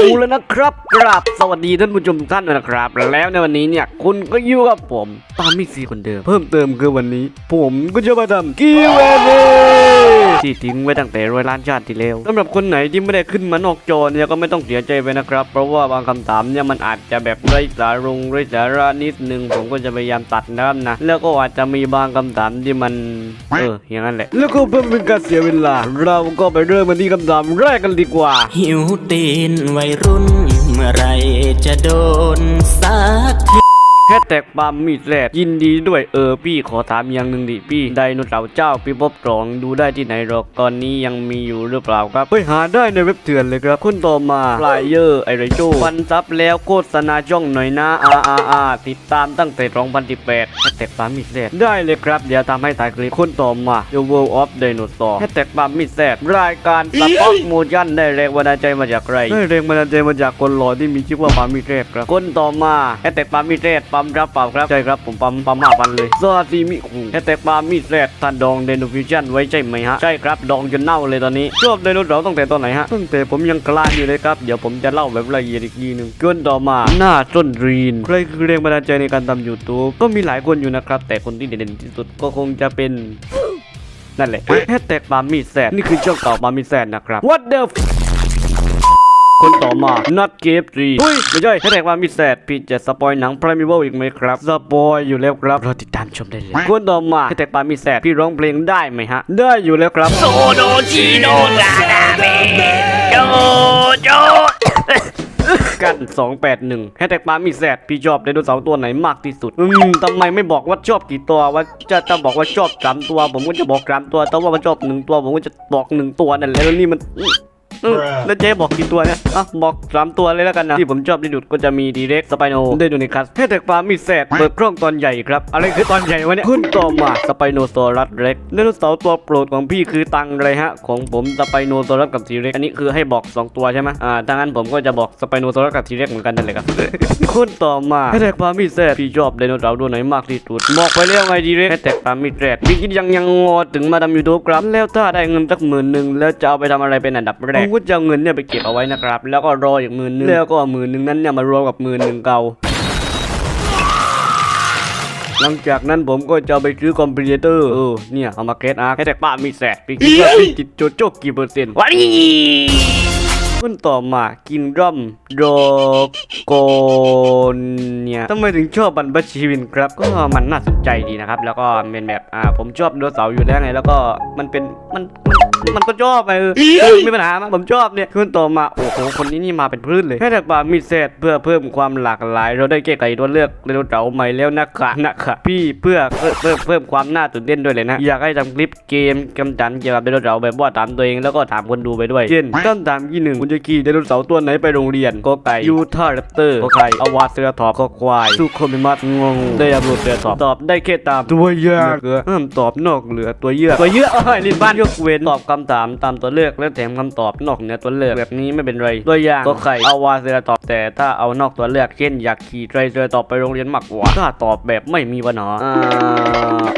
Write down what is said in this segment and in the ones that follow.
แล้วนะครับกราบสวัสดีท่านผู้ชมทุกท่านด้วยนะครับ แล้วในวันนี้เนี่ยคุณก็อยู่กับผมตามมิซีคนเดิม เพิ่มเติมคือวันนี้ ผมก็จะมาทำกีเวนที่ทิ้งไว้ตั้งแต่ร้อยล้านชาติที่แล้วสำหรับคนไหนที่ไม่ได้ขึ้นมานอกจอเนี่ยก็ไม่ต้องเสียใจไปนะครับ เพราะว่าบางคำถามเนี่ยมันอาจจะแบบไร้สารงไร้สาระนิดนึงผมก็จะพยายามตัดนะครับนะแล้วก็อาจจะมีบางคำถามที่มันเอออย่างนั้นแหละแล้วก็เพื่อเป็นการเสียเวลา เราก็ไปเริ่มกันที่คำถามแรกกันดีกว่าหิวตีนวัยรุ่น เมื่อไรจะโดนสักที แค่แตกปามมีดแรดยินดีด้วยเออพี่ขอถามอย่างหนึ่งดิพี่ไดโนเสาร์เจ้าพี่พบกล่องดูได้ที่ไหนหรอกตอนนี้ยังมีอยู่หรือเปล่าครับไปหาได้ในเว็บเถื่อนเลยครับคุณต่อมาฟลายเยอร์ไอไรโจฟันซับแล้วโฆษณาช่องหน่อยนะอาอาอาติดตามตั้งแต่2018แค่แตกปามมีดแรดได้เลยครับเดี๋ยวทำให้ถ่ายคลิปคุณต่อมา The World of Dinosaur แค่แตกปามมีดแรดรายการสป็อกโมชั่นได้แรงบันดาลใจมาจากใครได้แรงบันดาลใจมาจากคนหล่อที่มีชื่อว่าปามมีดแรดครับคนต่อมาแค่แตกปามมีดแรดปั๊มรับปล่าครับใช่ครับผมปั๊มปั๊มห้าพันเลยซาซิมิคุแค่แตกปามีดแรดท่านดองไดโนฟิวชั่นไว้ใช่ไหมฮะใช่ครับดองจนเน่าเลยตอนนี้ชอบไดโนเสาร์ตั้งแต่ตอนไหนฮะตั้งแต่ผมยังกลานอยู่เลยครับเดี๋ยวผมจะเล่าแบบละเอียดอีกทีหนึ่งเกินต่อมาหน้าต้นรีนใครคือแรงบันดาลใจในการทำยูทูบก็มีหลายคนอยู่นะครับแต่คนที่เด่นที่สุดก็คงจะเป็นนั่นแหละแฮชแท็กปามีแซดนี่คือช่องเก่าปามีแซดนะครับ What the คนต่อมา not g a m e 3เฮ้ยไม่ใช่แฮชแท็กปามีแซดพี่จะสปอยหนัง Primeval อีกไหมครับสปอยอยู่แล้วครับรอติดตามชมได้เลยคนต่อมาแฮชแท็กปามีแซดพี่ร้องเพลงได้ไหมฮะ ได้อยู่แล้วครับโซโดชิโนกาดาเมโจโจกัน 281แฮชแท็กปามีแซดพี่ชอบไดโนเสาร์ตัวไหนมากที่สุด อืมทำไมไม่บอกว่าชอบกี่ตัวว่าจะจะบอกว่าชอบสามตัว ผมก็จะบอกสามตัว แต่ว่ามันชอบหนึ่งตัว ผมก็จะบอกหนึ่งตัวนั่นแหละแล้วนี่มันอืมอืม แล้วเจ๊บอกกี่ตัวเนี่ยอะบอกสามตัวเลยแล้วกันนะ ที่ผมชอบที่สุดก็จะมีดีเร็กสไปโนได้ดูในคัสแฮชแท็กปามีแซดเปิดกล้องตอนใหญ่ครับ อะไรคือตอนใหญ่วะเนี่ยขึ้นต่อมาสไปโนซอรัสเร็กไดโนเสาร์ตัวโปรดของพี่คือตังอะไรฮะ ของผมสไปโนซอรัสกับทีเร็กอันนี้คือให้บอกสองตัวใช่ไหมอ่าถ้างั้นผมก็จะบอกสไปโนซอรัสกับทีเร็กเหมือนกันนั่นแหละครับคนต่อมาแฮชแท็กปามีแซดพี่ชอบไดโนเสาร์ตัวไหนมากที่สุดบอกไปแล้วไงดีเร็กแฮชแท็กปามีแซดพี่คิดยังยังงอถึงมาทำยูทูบครับแล้วถ้าได้เงินสักหมื่นหนึ่งแล้วจะเอาไปทำอะไรเป็นอันดับแรกผมก็จะเอาเงินเนี่ยไปเก็บเอาไว้นะครับ แล้วก็รออีกหมื่นหนึงแล้วก็เอาหมื่นหนึ่งนั้นเนี่ยมารวมกับหมื่นหนึ่งเก่าหลังจากนั้นผมก็จะเอาไปซื้อคอมพิวเตอร์เออเนี่ย เอามาเกตอาร์แค่แต่ป้ามีแสกพี่คิดว่าพี่จิตโจโจกี่เปอร์เซ็นต์วันนี้ขึ้นต่อมากินร่อมโดโกนเนี่ยทำไมถึงชอบบันบัชชีวินครับ ก็มันน่าสนใจดีนะครับ แล้วก็เป็นแบบอ่าผมชอบไดโนเสาร์อยู่แล้วไงแล้วก็มันเป็นมันมัน มันก็ชอบไปเออเออไม่มีปัญหามั้ยผมชอบเนี่ยขึ้นต่อมาโอ้โหคนนี้นี่มาเป็นพืชเลยแค่แต่ปามีเศษเพื่อเพิ่มความหลากหลาย เราได้แก้ไขตัวเลือกไดโนเสาร์ใหม่แล้วนะคะนะคะพี่เพื่อเพิ่มเพิ่มเพิ่มความน่าตื่นเต้นด้วยเลยนะ อยากให้ทำคลิปเกมกำจันเกี่ยวกับไดโนเสาร์แบบว่าถามตัวเองแล้วก็ถามคนดูไปด้วยเช่นคำถามที่หนึ่งคุณจะขี่ไดโนเสาร์ตัวไหนไปโรงเรียนก็ไก่ยูทาร์แรปเตอร์ก็ไก่อวาเสือถอบก็ควายซูโคมิมัสงงไดอาบลูเสือถอบตอบได้แค่ตามตัวเยือกห้ามตอบนอกเหลือตัวเยือกตัวเยือกเอ้ยลิ้นบ้านยกเว้นตอบคำถามตามตัวเลือกและแถมคำตอบนอกเหนือตัวเลือกแบบนี้ไม่เป็นไรตัวอย่างก็ไข่อวาเสือตอบแต่ถ้าเอานอกตัวเลือกเช่นอยากขี่ไตรเสือตอบไปโรงเรียนมากกว่าถ้าตอบแบบไม่มีปัญหาอ่า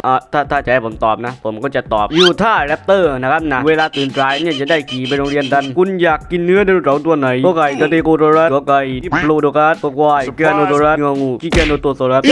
อ่าถ้าถ้าจะให้ผมตอบนะ ผมก็จะตอบยูท่าแรปเตอร์นะครับนะเวลาตื่นสายเนี่ยจะได้ขี่ไปโรงเรียนทันคุณอยากกินเนื้อไดโนเสาร์ตัวไหนก็ไก่กระเตโกโดรัสก็ไก่ดิปโลโดกัสก็ควายแกนโนโดรัสงองูกิแกนโนโตโซรัส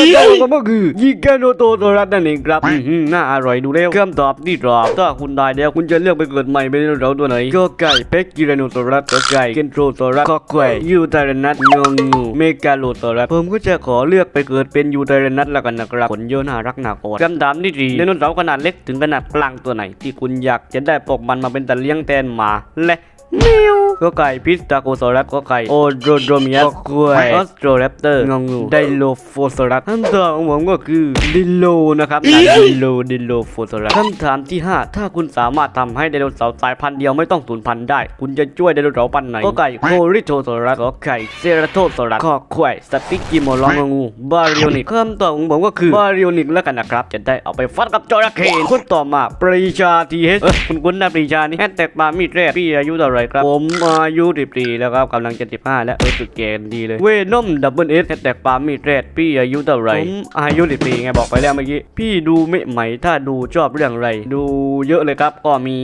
ก็คือกิแกนโนโตโซรัสนั่นเองครับอื้อหือน่าอร่อยดูแล้วคำตอบที่ตอบถ้าคุณได้แล้วคุณจะเลือกไปเกิดใหม่เป็นไดโนเสาตัวไหนก็ไก่เป็กกิไรโนโตรัสก็ไก่เกนโทรตรัสก็ควายยูไทรนัทงงงูเมกาโลตรัสผมก็จะขอเลือกไปเกิดเป็นยูไทรนัทแล้วกันนะครับขนเยอะน่ารักน่ากอดคำถามที่ดีไดโนเสาร์ขนาดเล็กถึงขนาดกลางตัวไหน ที่คุณอยากจะได้ปกมันมาเป็นตะเลี้ยงแทนหมาและมิว ก็ไก่พิสตาโกซอรัสก็ไก่โอโดโดมิยัสก็กล้วยออสโตรแรปเตอร์งองูไดโลโฟซอรัสคำตอบของผมก็คือดิโลนะครับดิโลดิโลโฟซอรัสคำถามที่ 5 ถ้าคุณสามารถทำให้ไดโนเสาร์สายพันธุ์เดียวไม่ต้องสูญพันธุ์ได้ คุณจะช่วยไดโนเสาร์พันธุ์ไหนก็ไก่โคริโทซอรัสก็ไก่เซราโทซอรัสก็ควายสติกิโมลองงูบาริโอนิกคำตอบของผมก็คือบาริโอนิกแล้วกันนะครับ จะได้เอาไปฟัดกับจระเข้คนต่อมาปรีชาทีเฮสคุณคุณนะปรีชานี่แฮชแท็กมามีดแรกพี่อายุเท่าไรครับผมอายุสิบปีแล้วครับกำลังจะสิบห้าแล้วเออสุดเกณฑ์ดีเลยเวนอมดับเบิลเอสแตกปามีดแรดพี่อายุเท่าไหร่ผมอายุสิบปีไงบอกไปแล้วเมื่อกี้พี่ดูไม่ไหมถ้าดูชอบเรื่องอะไร ดูเยอะเลยครับ ก็มี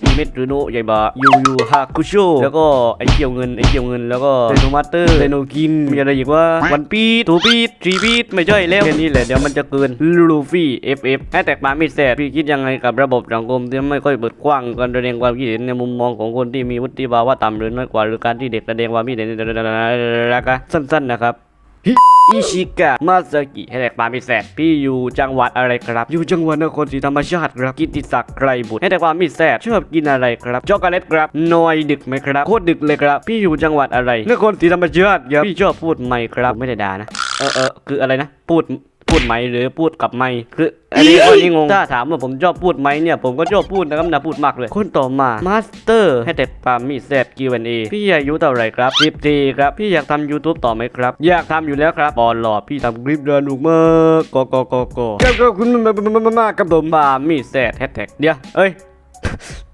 กิเมตรุโนะใหญ่บะยูยูฮาคุโชแล้วก็ไอเกี่ยวเงินไอเกี่ยวเงินแล้วก็เรโนมาเตอร์เรโนกินมีอะไรอีกว่าวันปีทูปีทรีปีไม่ใช่แล้วแค่นี้แหละเดี๋ยวมันจะเกินลูฟี่เอฟเอฟแตกปามีแรดพี่คิดยังไงกับระบบสังคมที่ไม่ค่อยเปิดกว้างการแสดงความคิดเห็นในมุมมองของคนที่มีวุฒิภาวะต่ำหรือน้อยกว่าหรือการที่เด็กแสดงความคิดเห็นแล้วก็สั้นๆนะครับอิชิกะมาซากิให้แตกปามีแสดพี่อยู่จังหวัดอะไรครับ อยู่จังหวัดนครศรีธรรมราชครับกิตติศักดิ์ไกรบุตรให้แตกปามีแสดชอบกินอะไรครับช็อกโกแลตครับนอยดึกไหมครับโคตรดึกเลยครับ พี่อยู่จังหวัดอะไรนครศรีธรรมราชครับพี่ชอบพูดไหมครับไม่ได้ด่านะเออเออคืออะไรนะ พูด พูดไหมหรือพูดกับไม่คืออันนี้คนนี้งงถ้าถามว่าผมชอบพูดไหมเนี่ยผมก็ชอบพูดนะครับนะพูดมากเลยคนต่อมามาสเตอร์ให้แต่ปามีแซด Q&A พี่อายุเท่าไหร่ครับ14ครับพี่อยากทำ YouTube ต่อไหมครับ อยากทำอยู่แล้วครับบอลหล่อพี่ทำคลิปเดินหนุกมากกกกกครับครับคุณมากมากครับผมปามีแซดแฮชแท็กเดี๋ยวเอ้ย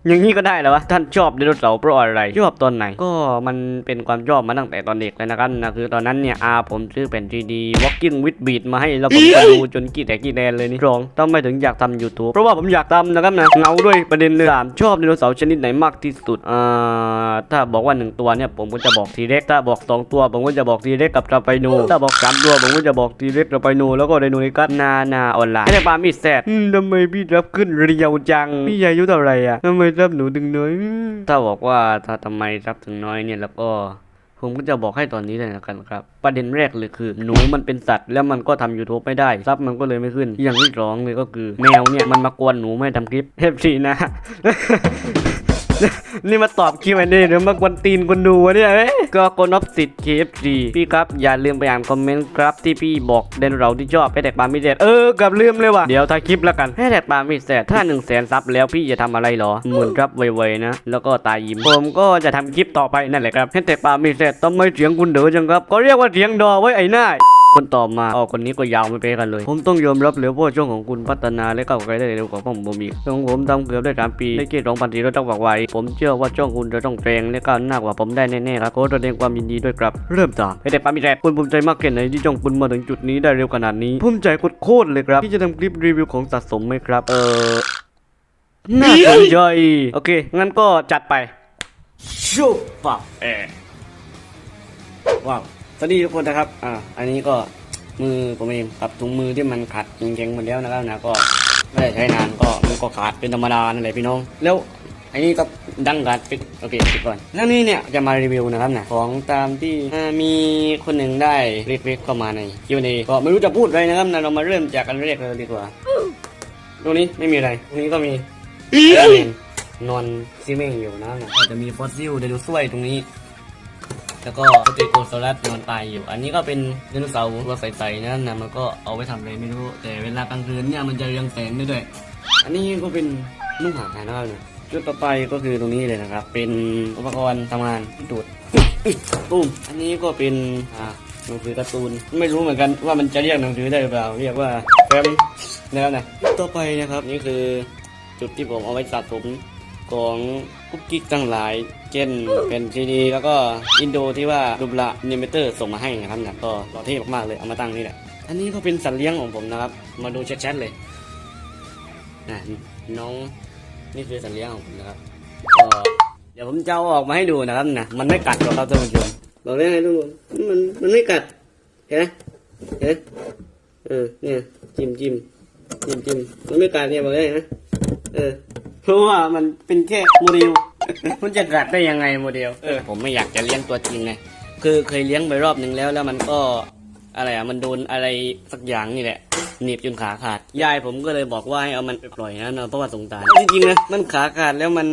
อย่างนี้ก็ได้แล้ววะท่านชอบไดโนเสาร์เพราะอะไรชอบตอนไหนก็มันเป็นความชอบมาตั้งแต่ตอนเด็กเลยนะครับนะคือตอนนั้นเนี่ยอาผมซื้อแผ่น 3D Walking with Beat มาให้แล้วผมก็ดูจนกี่แต่กี่แดนเลยนี่รองทำไมถึงอยากทำ YouTube เพราะว่าผมอยากทำนะครับนะเงาด้วยประเด็นเลยสามชอบไดโนเสาร์ชนิดไหนมากที่สุดอ่าถ้าบอกว่าหนึ่งตัวเนี่ยผมก็จะบอกทีเล็กถ้าบอกสองตัว ผมก็จะบอกทีเล็กกับตราไปโนถ้าบอกสามตัวผมก็จะบอกทีเล็กตราไปโนแล้วก็ไดโนนิกัสนานาออนไลน์ให้ปามีแซดอืมทำไมพี่รับขึ้นเรียวจังพี่อายุเท่าไหร่อะทำไมรับหนูถึงน้อย ถ้าบอกว่าถ้าทำไมรับถึงน้อยเนี่ยแล้วก็ผมก็จะบอกให้ตอนนี้เลยนะกันครับ ประเด็นแรกเลยคือ หนูมันเป็นสัตว์ แล้วมันก็ทำ YouTube ไม่ได้ซับมันก็เลยไม่ขึ้น อย่างที่สองเลยก็คือ แมวเนี่ยมันมากวนหนูไม่ให้ทำคลิปเอฟซีนะ นี่มาตอบคิวแอนเหรือมากวนตีนคนดูวะเนี่ยเอ้ยก็กนอฟสิทธิ์ KFC พี่ครับ อย่าลืมไปอ่านคอมเมนต์ครับที่พี่บอกเดนเราที่ชอบให้แตกปามิเศษเออกับลืมเลยว่ะเดี๋ยวถ่ายคลิปแล้วกันให้แตกปามิเศษถ้า1นึ่งแสนซับแล้วพี่จะทำอะไรหรอหมื่นครับไวๆนะ แล้วก็ตายยิ้มผมก็จะทำคลิปต่อไปนั่นแหละครับให้แตกปามิเศษทำไม่เสียงคุณเด๋อจังครับก็เรียกว่าเสียงดอไว้ไอ้หน้า คนต่อมาอ๋อคนนี้ก็ยาวไม่เพ้กันเลย ผมต้องยอมรับเลยว่าช่วงของคุณพัฒนาและก้าวไกลได้เร็วกว่าผมผมอีกช่วงของผมทำเกือบได้สามปีได้เกียรติสองพันสี่ร้องหวะไวผมเชื่อว่าช่องคุณจะต้องแรงและก้าวหน้ากว่าผมได้แน่ๆครับขอแสดงความยินดีด้วยครับ เริ่มตามให้แต่ปามีแรดคุณภูมิใจมากแค่ไหนที่ช่องคุณมาถึงจุดนี้ได้เร็วขนาดนี้ภูมิใจโคตรเลยครับที่จะทำคลิปรีวิวของสะสมไหมครับ เออน่าสนใจโอเค งั้นก็จัดไปชุบปะเอว้าว สวัสดีทุกคนนะครับ อ่า อันนี้ก็มือผมเองกับถุงมือที่มันขาดเจ๊งๆหมดแล้วนะครับนะก็ไม่ได้ใช้นานก็มันก็ขาดเป็นธรรมดานั่นแหละพี่น้อง แล้วอันนี้ก็ดังกัดปิดโอเคปิดก่อนแล้วนี่เนี่ยจะมารีวิวนะครับนะของตามที่อ่ามีคนหนึ่งได้เรียกเข้ามาในคิวนี้ก็ไม่รู้จะพูดอะไรนะครับนะเรามาเริ่มจากอันแรกเลยดีกว่าตรงนี้ไม่มีอะไรตรงนี้ก็มีนอนซีเมงอยู่นะครับนะก็จะมีฟอสซิลไดโนเสาร์ตรงนี้ แล้วก็สเตโกโซลัสนอนตายอยู่ อันนี้ก็เป็นไดโนเสาร์ตัวใสๆนั่นนะมันก็เอาไว้ทำอะไรไม่รู้ แต่เวลากลางคืนเนี่ยมันจะเรืองแสงได้ด้วย อันนี้ก็เป็นนุ่งหางหายนะครับเนี่ยจุดต่อไปก็คือตรงนี้เลยนะครับ เป็นอุปกรณ์ทำงานดูดตุ้มอันนี้ก็เป็นอ่าหนังสือการ์ตูน ไม่รู้เหมือนกันว่ามันจะเรียกหนังสือได้หรือเปล่า เรียกว่าแฟมนะครับนะจุดต่อไปนะครับนี่คือจุดที่ผมเอาไว้สะสมของ กุ๊กกิ๊กทั้งหลาย เช่นเป็นซีดีแล้วก็อินโดที่ว่าดูบละนิเมเตอร์ส่งมาให้นะครับนะก็หล่อเท่มากๆเลยเอามาตั้งนี่แหละ อันนี้ก็เป็นสัตว์เลี้ยงของผมนะครับ มาดูชัดๆเลยนะน้องนี่คือสัตว์เลี้ยงของผมนะครับก็เดี๋ยวผมจะเอาออกมาให้ดูนะครับนะมันไม่กัดหรอกครับท่านผู้ชมบอกได้ไงทุกคนมันมันไม่กัดเห็นไหมเห็นไหมเออเนี่ยจิ้มจิ้มจิ้มจิ้มมันไม่กัดเนี่ยบอกได้นะเออเพราะว่ามันเป็นแค่โมเดล มันจะกัดได้ยังไงโมเดลเออ ผมไม่อยากจะเลี้ยงตัวจริงไงคือเคยเลี้ยงไปรอบหนึ่งแล้วแล้วมันก็อะไรอะมันโดนอะไรสักอย่างนี่แหละหนีบจนขาขาดยายผมก็เลยบอกว่าให้เอามันไปปล่อยนะเนอะเพราะว่าสงสารจริงๆนะมันขาขาดแล้วมัน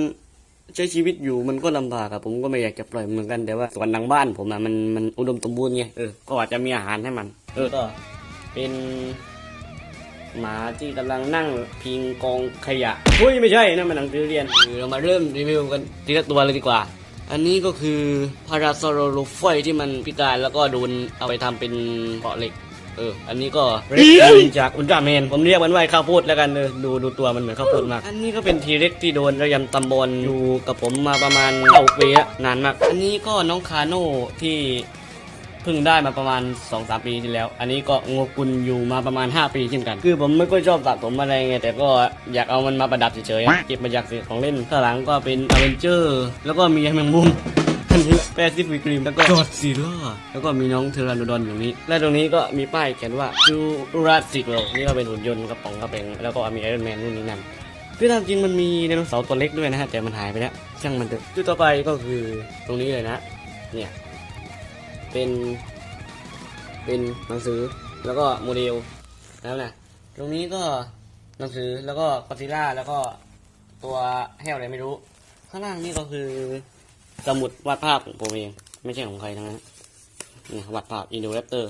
ใช้ชีวิตอยู่มันก็ลำบากอะผมก็ไม่อยากจะปล่อยมันเหมือนกันแต่ว่าสวนหลังบ้านผมอะมันมันอุดมสมบูรณ์ไงเออก็อาจจะมีอาหารให้มัน เออก็เป็น หมาที่กำลังนั่งพิงกองขยะเฮ้ยไม่ใช่นะมันหนังสือเรียนเรามาเริ่มรีวิวกันทีละตัวเลยดีกว่า อันนี้ก็คือพาราซอโรโลฟอยที่มันพิการแล้วก็โดนเอาไปทำเป็นเกาะเหล็กเออ อันนี้ก็เร็กจากอุลตร้าแมน ผมเรียกมันว่าไอ้ข้าวโพดแล้วกันเออดูดูตัวมันเหมือนข้าวโพดมาก อันนี้ก็เป็นทีเร็กที่โดนระยำตำบอลอยู่กับผมมาประมาณเก้าปีอะนานมาก อันนี้ก็น้องคาโน่ที่ เพิ่งได้มาประมาณ2-3ปีที่แล้ว อันนี้ก็งกุลอยู่มาประมาณ 5 ปีเช่นกัน คือผมไม่ค่อยชอบสะสมอะไรไง แต่ก็อยากเอามันมาประดับเฉยๆอะเก็บมาจากสิ่งของเล่นข้างหลังก็เป็นอเวนเจอร์แล้วก็มีแมงมุมอันนี้แปซิฟิกริมแล้วก็จอดซีล่าแล้วก็มีน้องเทอราโนดอนอยู่นี้ และตรงนี้ก็มีป้ายเขียนว่าจูราสสิกโลนี่ก็เป็นหุ่นยนต์กระป๋องกระเป๋งแล้วก็มีไอรอนแมนนู่นนี่นั่นคือตามจริงมันมีไดโนเสาร์ตัวเล็กด้วยนะฮะแต่มันหายไปแล้วช่างมันเถอะจุดต่อไปก็คือตรงนี้เลยนะเนี่ย เป็น เป็นหนังสือแล้วก็โมเดลแล้วนะตรงนี้ก็หนังสือแล้วก็กอซิล่าแล้วก็ตัวแห้วอะไรไม่รู้ ข้างล่างนี่ก็คือสมุดวาดภาพของผมเอง ไม่ใช่ของใครทั้งนั้นนี่วาดภาพอินโดแรปเตอร์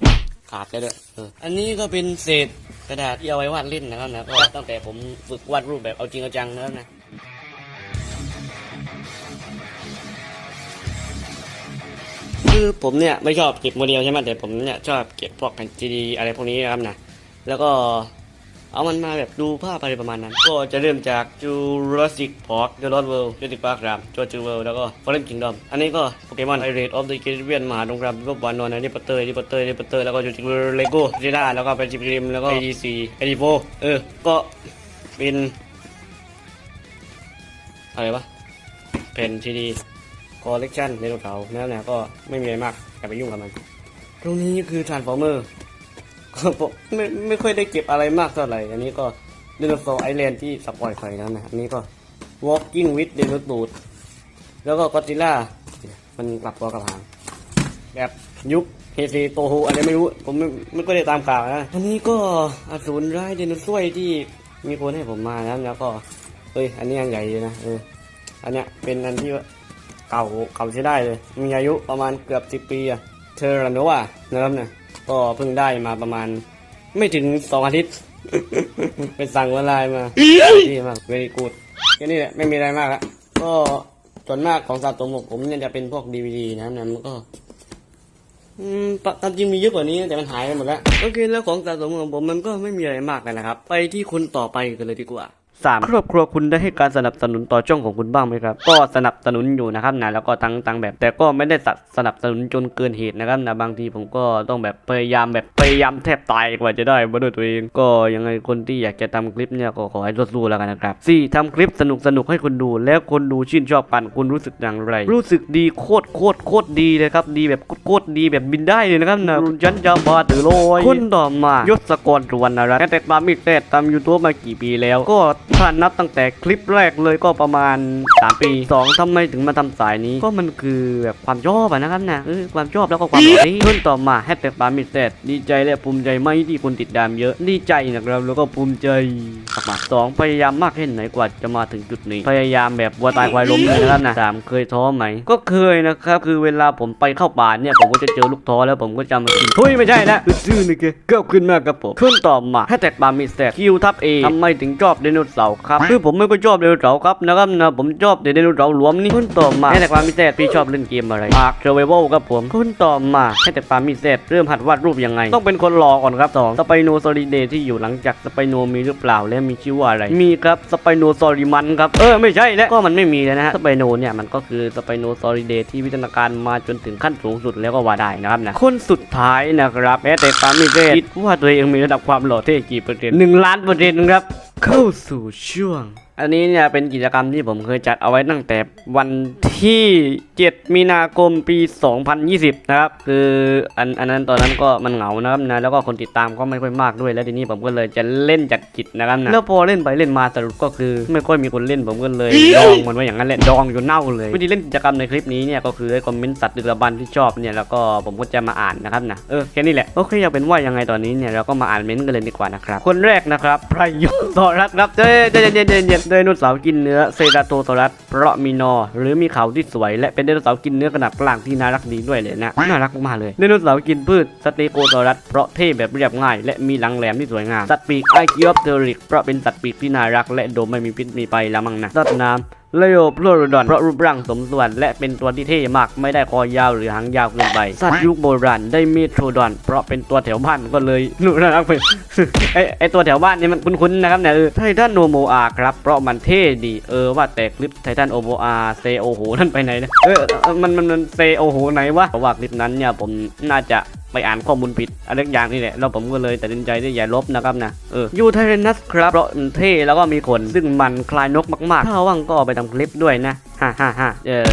ขาดได้ด้วยอออันนี้ก็เป็นเศษกระดาษที่เอาไว้วาดเล่นนะครับนะก็ตั้งแต่ผมฝึกวาดรูปแบบเอาจริงเอาจังแล้วนะ คือผมเนี่ยไม่ชอบเก็บโมเดลใช่ไหมแต่ผมเนี่ยชอบเก็บพวกแผ่นซีดีอะไรพวกนี้นะครับนะแล้วก็เอามันมาแบบดูภาพอะไรประมาณนั้น ก็จะเริ่มจาก Jurassic Park The Lost World Jurassic Park ครับ Jurassic World แล้วก็ Fallen Kingdom อันนี้ก็โปเกมอน Pirates of the Caribbean มหาสงรามก็บอลนอนในปเตอร์ในปเตอร์ในปเตอร์แล้วก็ Jurassic World Lego เรด้าแล้วก็เป็นจิบริมแล้วก็ ADC AD4 เออ ก็เป็นอะไรวะแผ่นซีดี คอลเลกชันในรถเขาแล้วนะก็ไม่มีอะไรมากอย่าไปยุ่งกับมัน ตรงนี้คือ Transformer ก็ผมไม่ไม่ค่อยได้เก็บอะไรมากเท่าไหร่ อันนี้ก็เดโนเสาร์ไอแลนด์ที่สปอยไฟแล้วนะอันนี้ก็ Walking with d i n o s a u r แล้วก็ก็จิล่ามันกลับตัวกลับหางแบบยุคเฮซีโตโฮอะไรไม่รู้ ผมไม่ไม่ก็ได้ตามข่าวนะ อันนี้ก็อสูรร้ายเดนซวยที่มีคนให้ผมมาแล้วแล้วก็เอ้ย อันนี้ยังใหญ่เลยนะเอออันเนี้ยเป็นอันที่ เก่าเก่าใช้ได้เลย มีอายุประมาณเกือบสิบปีอะเทอร์โนวาเนิร์ฟเนี่ยก็เพิ่งได้มาประมาณ ไม่ถึงสองอาทิตย์ ไปสั่งออนไลน์มาดีมากเวรีกูดแค่นี้แหละไม่มีอะไรมากละก็ส่วนมากของสะสมของผมเนี่ยจะเป็นพวกดีวดีนะครับเนี่ยมันก็อืมปะตามจริงมีเยอะกว่านี้แต่มันหายไปหมดแล้ว โอเค แล้วของสะสมของผมมันก็ไม่มีอะไรมากกันนะครับ ไปที่คนต่อไปกันเลยดีกว่า สามครอบครัวคุณได้ให้การสนับสนุนต่อช่องของคุณบ้างไหมครับก็สนับสนุนอยู่นะครับนะแล้วก็ตังตังแบบ แต่ก็ไม่ได้สสนับสนุนจนเกินเหตุนะครับนะบางทีผมก็ต้องแบบพยายามแบบพยายามแทบตายกว่าจะได้มาด้วยตัวเอง ก็ยังไงคนที่อยากจะทำคลิปเนี่ยก็ขอให้สู้ๆแล้วกันนะครับสี่ทำคลิปสนุกสนุกให้คนดู แล้วคนดูชื่นชอบกันคุณรู้สึกอย่างไร รู้สึกดีโคตรโคตรโคตรดีเลยครับดีแบบโคตรดีแบบบินได้เลยนะครับนะฉันจะมาถือโลยคนต่อมายศกรสุวรรณรัตน์แต่ตามมิกแต่ตามยูทูบมากี่ปีแล้ว ก็ถ้านับตั้งแต่คลิปแรกเลยก็ประมาณ 3 ปี 2ทำไมถึงมาทำสายนี้ ก็มันคือแบบความชอบอะนะครับนะเออความชอบแล้วก็ความหล่อนี้คนต่อมาแฮชแท็กปามิเซตดีใจและภูมิใจไหมที่คนติดตามเยอะ ดีใจนะครับแล้วก็ภูมิใจมากๆสองพยายามมากแค่ไหนกว่าจะมาถึงจุดนี้ พยายามแบบวัวตายควายล้มเลยนะครับนะสามเคยท้อไหม ก็เคยนะครับ คือเวลาผมไปเข้าป่าเนี่ย ผมก็จะเจอลูกท้อแล้วผมก็จะมากินเฮ้ยไม่ใช่นะคือชื่อนี่แกเกิบขึ้นมากครับผมขึ้นต่อมาแฮชแท็กปามิเซตคิวทับเอทำไมถึงชอบไดโนเสาร์ครับคือผมไม่ค่อยชอบไดโนเสาร์ครับนะครับนะผมชอบแต่ไดโนเสาร์หลวมนี่ขึ้นต่อมาแฮชแท็กปามิเซตพี่ชอบเล่นเกมอะไรปากเทอร์เวลครับผมขึ้นต่อมาแฮชแท็กปามิเซตเริ่มหัดวาดรูปยังไง ต้องเป็นคนรอก่อนครับสองสไปโนซอริเดที่อยู่หลังจากสไปโนมีหรือเปล่าและมีชื่อว่าอะไร มีครับสไปโนซอริมันครับเออไม่ใช่แล้วก็มันไม่มีแล้วนะฮะสไปโนเนี่ยมันก็คือสไปโนซอริเดที่วิทยาการมาจนถึงขั้นสูงสุดแล้วก็ว่าได้นะครับนะคนสุดท้ายนะครับแม้แต่ปามิเซตคิดว่าตัวเองมีระดับความหล่อเท่กี่เปอร์เซ็นต์หนึ่งล้านเปอร์เซ็นต์ครับ เข้าสู่ช่วง อันนี้เนี่ยเป็นกิจกรรมที่ผมเคยจัดเอาไว้ตั้งแต่วันที่7 มีนาคมปี 2020 นะครับ คืออันอันนั้นตอนนั้นก็มันเหงานะครับนะแล้วก็คนติดตามก็ไม่ค่อยมากด้วยแล้วทีนี้ผมก็เลยจะเล่นจัดกิจนะครับนะแล้วพอเล่นไปเล่นมาสรุปก็คือ ไม่ค่อยมีคนเล่นผมก็เลยดองมันไว้อย่างนั้นแหละดองจนเน่าเลยวิธีเล่นกิจกรรมในคลิปนี้เนี่ยก็คือให้คอมเมนต์สัตว์ดึกดำบรรพ์ที่ชอบเนี่ยแล้วก็ผมก็จะมาอ่านนะครับนะเออแค่นี้แหละโอเคอยากเป็นว่ายังไงตอนนี้เนี่ยเราก็มาอ่านเม้นต์กันเลยดีกว่านะครับคนแรกนะครับพระยศสรัสครับเจ๊เจ๊เจ๊เจ๊เจ๊ไดโนเสาร์กินเนื้อเซราโตซอรัสเพราะมีนอหรือมีเขาที่สวยและเป็นไดโนเสาร์กินเนื้อขนาดกลางที่น่ารักดีด้วยเลยนะน่ารักมากเลยไดโนเสาร์กินพืชสเตโกซอรัสเพราะเท่แบบเรียบง่าย และมีหลังแหลมที่สวยงามสัตว์ปีกไอคิออฟเทอริกเพราะเป็นสัตว์ปีกที่น่ารักและโดมไม่มีพิษมีภัยละมั้งนะสัตว์น้ำ เลโอพลูโรดอนเพราะรูปร่างสมส่วน และเป็นตัวที่เท่มากไม่ได้คอยาวหรือหางยาวเกินไป สัตว์ยุคโบราณได้เมโทรดอน เพราะเป็นตัวแถวบ้านก็เลยรู้นะครับไอไอตัวแถวบ้านนี่มันคุ้นๆนะครับเนี่ยเออไททันโนโมอาครับเพราะมันเท่ดีเออว่าแต่คลิปไททันโอโมอาเซโอโหนั่นไปไหนนะเออเออมันมันมันเซโอโหไหนวะเพราะว่าคลิปนั้นเนี่ยผมน่าจะ ไปอ่านข้อมูลผิดอะไรสักอย่างนี่แหละแล้วผมก็เลยตัดสินใจที่อย่าลบนะครับนะเออยูไทเรนัสครับเพราะมันเท่แล้วก็มีขนซึ่งมันคล้ายนกมากๆถ้าว่างก็เอาไปทำคลิปด้วยนะฮ่าฮ่าฮ่าเออ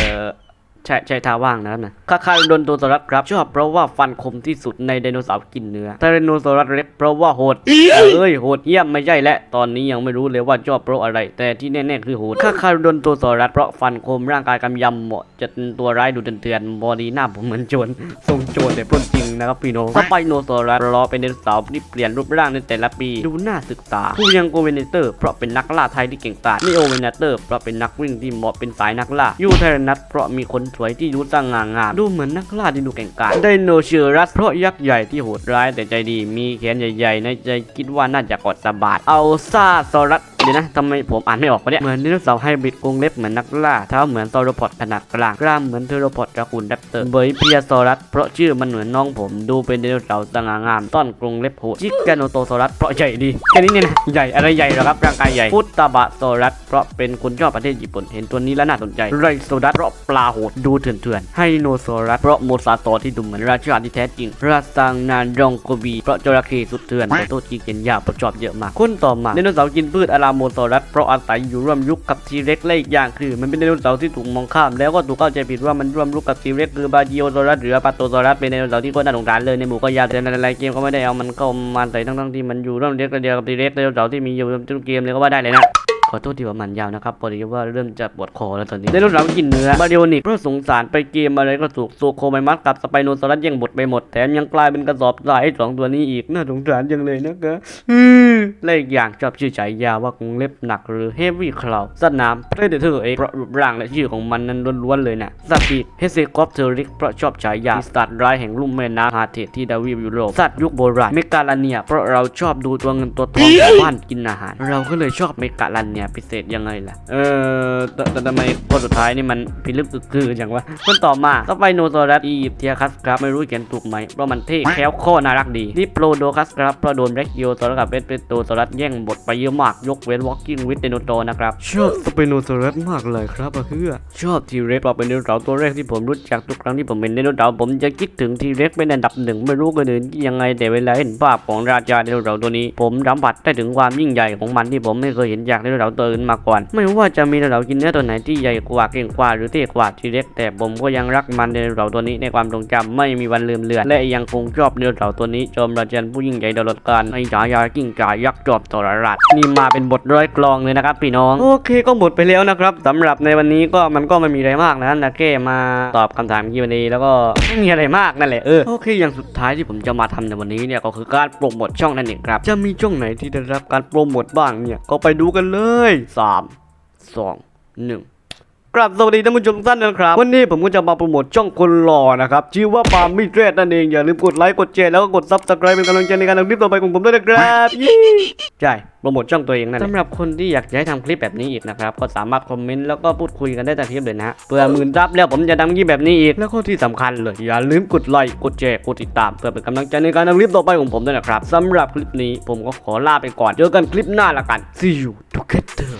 ใช่ใช่ทาว่างนะครับนะคาคาโดนโตซอรัสครับ ชอบเพราะว่าฟันคมที่สุดในไดโนเสาร์กินเนื้อไทรโนซอรัสเล็กเพราะว่าโหดเอ้ยโหดเยี่ยมไม่ใช่และ ตอนนี้ยังไม่รู้เลยว่าชอบเพราะอะไร แต่ที่แน่ๆคือโหดคาคาโดนโตซอรัสเพราะฟันคมร่างกายกำยำเหมาะจะเป็นตัวร้ายดูเถื่อนๆบอดี้หน้าผมเหมือนโจรทรงโจรแต่ปล้นจริงนะครับพี่น้องสไปโนซอรัสรอเป็นไดโนเสาร์ที่เปลี่ยนรูปร่างในแต่ละปี ดูน่าศึกษาผู้ยังโกเวเนเตอร์เพราะเป็นนักล่าไทยที่เก่งกาจนิโอเวเนเตอร์เพราะเป็นนักวิ่งที่เหมาะเป็นสายนักล่ายูเทรนัสเพราะมีคนสวยที่ดูสง่างามดูเหมือนนักล่าที่ดูเก่งกาจไดโนเชอรัสเพราะยักษ์ใหญ่ที่โหดร้ายแต่ใจดีมีแขนใหญ่ๆในใจคิดว่าน่าจะกอดสะบาดเอาซาซอรัส เดี๋ยวนะทำไมผมอ่านไม่ออกวะเนี่ย เหมือนไดโนเสาร์ไฮบริดกรงเล็บเหมือนนักล่า เท้าเหมือนซโรพอดขนาดกลาง กล้ามเหมือนเทโรพอดตระกูลแรปเตอร์ เบย์เพียซอรัส เพราะชื่อมันเหมือนน้องผม ดูเป็นไดโนเสาร์สง่างาม ต้อนกรงเล็บโหดจิกาโนโตซอรัส เพราะใหญ่ดี แค่นี้เนี่ยนะ ใหญ่อะไรใหญ่เหรอครับ ร่างกายใหญ่ฟุตตาบะโซรัส เพราะเป็นคนชอบประเทศญี่ปุ่น เห็นตัวนี้แล้วน่าสนใจ ไรโซดัส เพราะปลาโหด ดูเถื่อนๆ ไฮโนโซรัส เพราะโมซาโตที่ดูเหมือนราชาที่แท้จริง ราซังนานรองโกบี เพราะจระเข้สุดเถื่อนแต่โทษทีเกินยาเพระชอบเยอะมากคนต่อมาไดโนเสาร์กินพืชอาราโมซรัสเพราะอาศัยอยู่ร่วมยุคกับทีเร็กและอีกอย่างคือ มันเป็นไดโนเสาร์ที่ถูกมองข้าม แล้วก็ถูกเข้าใจผิดว่ามันร่วมยุคกับทีเร็กคือบาจิโอซรัสหรือปาโตซรัสเป็นไดโนเสาร์ที่โคตรน่าสงสารเลยในหมู่ก็ยาแต่ในหลายเกมก็ไม่ได้เอามันเข้ามาใส่ทั้งๆที่มันอยู่ร่วมเดียวกันเดียวกับทีเร็กไดโนเสาร์ที่มีอยู่ทุกเกมเลยก็ว่าได้เลยนะ ขอโทษที่ว่ามันยาวนะครับพอดีว่าเริ่มจะปวดคอแล้วตอนนี้ไดโนเสาร์กินเนื้อบาริโอนิกเพราะสงสารไปเกมอะไรก็ถูกโซโคไมมัสกับสไปโนซอรัสย่งบทไปหมดแถมยังกลายเป็นกระสอบทรายให้สองตัวนี้อีกน่าสงสารจังเลยนะครับอืมและอีกอย่างชอบชื่อฉายาว่ากรงเล็บหนักหรือเฮฟวี่คลาวสัตว์น้ำเพรเดเตอร์เองเพราะรูปร่างและชื่อของมันนั้นล้วนๆเลยนะสัตว์ปีกเฮเซคอปเทอริกเพราะชอบฉายาปีศาจร้ายแห่งลุ่มแม่น้ำฮาเทตที่ดาวิวยุโรปสัตว์ยุคโบราณเมกาลาเนีย เพราะเราชอบดูตัวเงินตัวทองบ้านกินอาหาร เราก็เลยชอบเมกาลาเนียพิเศษยังไงล่ะ เออแต่แต่ทำไมคนสุดท้ายนี่มันพิลึกอึกคืออย่างวะคนต่อมาสไปโนซอรัสอียิปเทียคัสครับไม่รู้เขียนถูกไหมเพราะมันเท่แคล้วข้อน่ารักดีดิโปโลโดคัสครับเพราะโดนแบล็กโยซอรัสกับเบสเปโตซอรัสแย่งบทไปเยอะมากยกเว้นวอล์กิ้งวิดเดโนโตนะครับชอบสไปโนซอรัสมากเลยครับเพื่อชอบทีเร็กเพราะเป็นไดโนเสาร์ตัวแรกที่ผมรู้จักทุกครั้งที่ผมเป็นไดโนเสาร์ผมจะคิดถึงทีเร็กเป็นอันดับหนึ่งไม่รู้กันอื่นยังไงแต่เวลาเห็นภาพของราชาไดโนเสาร์ตัวนี้ ผมสัมผัสได้ถึงความยิ่งใหญ่ของมันที่ผมไม่เคยเห็นจากไดโนเสาร์ตัวอื่นมาก่อน ไม่ว่าจะมีไดโนเสาร์กินเนื้อตัวไหนที่ใหญ่กว่าเก่งกว่าหรือเท่กว่าทีเร็กแต่ผมก็ยังรักมันไดโนเสาร์ตัวนี้ในความทรงจำไม่มีวันลืมเลือน และยังคงชอบไดโนเสาร์ตัวนี้จอมราชันผู้ยิ่งใหญ่ตลอดกาลไอ้ฉายากิ้งก่ายักษ์จอบตรรัสนี่มาเป็นบทร้อยกลองเลยนะครับพี่น้องโอเคก็หมดไปแล้วนะครับสำหรับในวันนี้ก็มันก็ไม่มีอะไรมากนะนะแค่มาตอบคำถามกีวันนี้แล้วก็ไม่มีอะไรมากนั่นแหละเออโอเคอย่างสุดท้ายที่ผมจะมาทำในวันนี้เนี่ยก็คือการโปรโมทช่องนั่นเองครับจะมีช่องไหนที่ได้รับการโปรโมทบ้างเนี่ยก็ไปดูกันเลยสามสองหนึ่ง กราบสวัสดีท่านผู้ชมทุกท่านนะครับ วันนี้ผมก็จะมาโปรโมทช่องคนหล่อนะครับชื่อว่าปาล์มมิเรตนั่นเอง อย่าลืมกดไลค์กดแชร์แล้วก็กดซับสไครป์เป็นกำลังใจในการทำคลิปต่อไปของผมด้วยนะครับยี่ใช่โปรโมทช่องตัวเองนั่นแหละสำหรับคนที่อยากจะให้ทำคลิปแบบนี้อีกนะครับ ก็สามารถคอมเมนต์แล้วก็พูดคุยกันได้ใต้คลิปเลยนะฮะเพื่อหมื่นซับแล้วผมจะทำคลิปแบบนี้อีกแล้วก็ที่สำคัญเลยอย่าลืมกดไลค์กดแชร์กดติดตามเพื่อเป็นกำลังใจในการทำคลิปต่อไปของผมด้วยนะครับสำหรับคลิปนี้ผมก็ขอลาไปก่อนเจอกันคลิปหน้าละกัน see you together